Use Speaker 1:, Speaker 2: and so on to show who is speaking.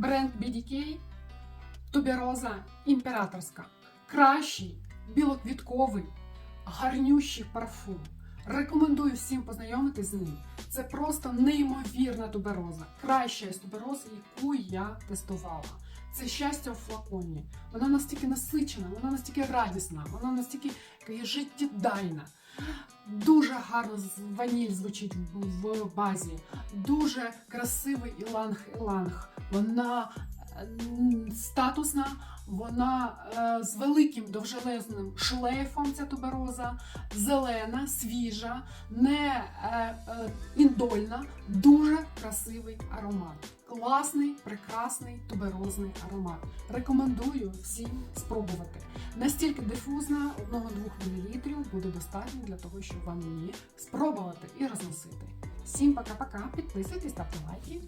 Speaker 1: Бренд BDK тубероза імператорська. Кращий білоквітковий, гарнющий парфум. Рекомендую всім познайомитись з ним. Це просто неймовірна тубероза. Краща з туберози, яку я тестувала. Це щастя у флаконі. Вона настільки насичена, вона настільки радісна, вона настільки життєдайна. Дуже гарно ваніль звучить в, базі. Дуже красивий іланг-іланг. Вона статусна, вона е, з великим довжелезним шлейфом. Ця тубероза, зелена, свіжа, не е, е, індольна, дуже красивий аромат. Класний, прекрасний туберозний аромат. Рекомендую всім спробувати. Настільки дифузна, 1-2 мл буде достатньо для того, щоб вам її спробувати і розносити. Всім пока-пока, підписуйтесь, ставте лайки.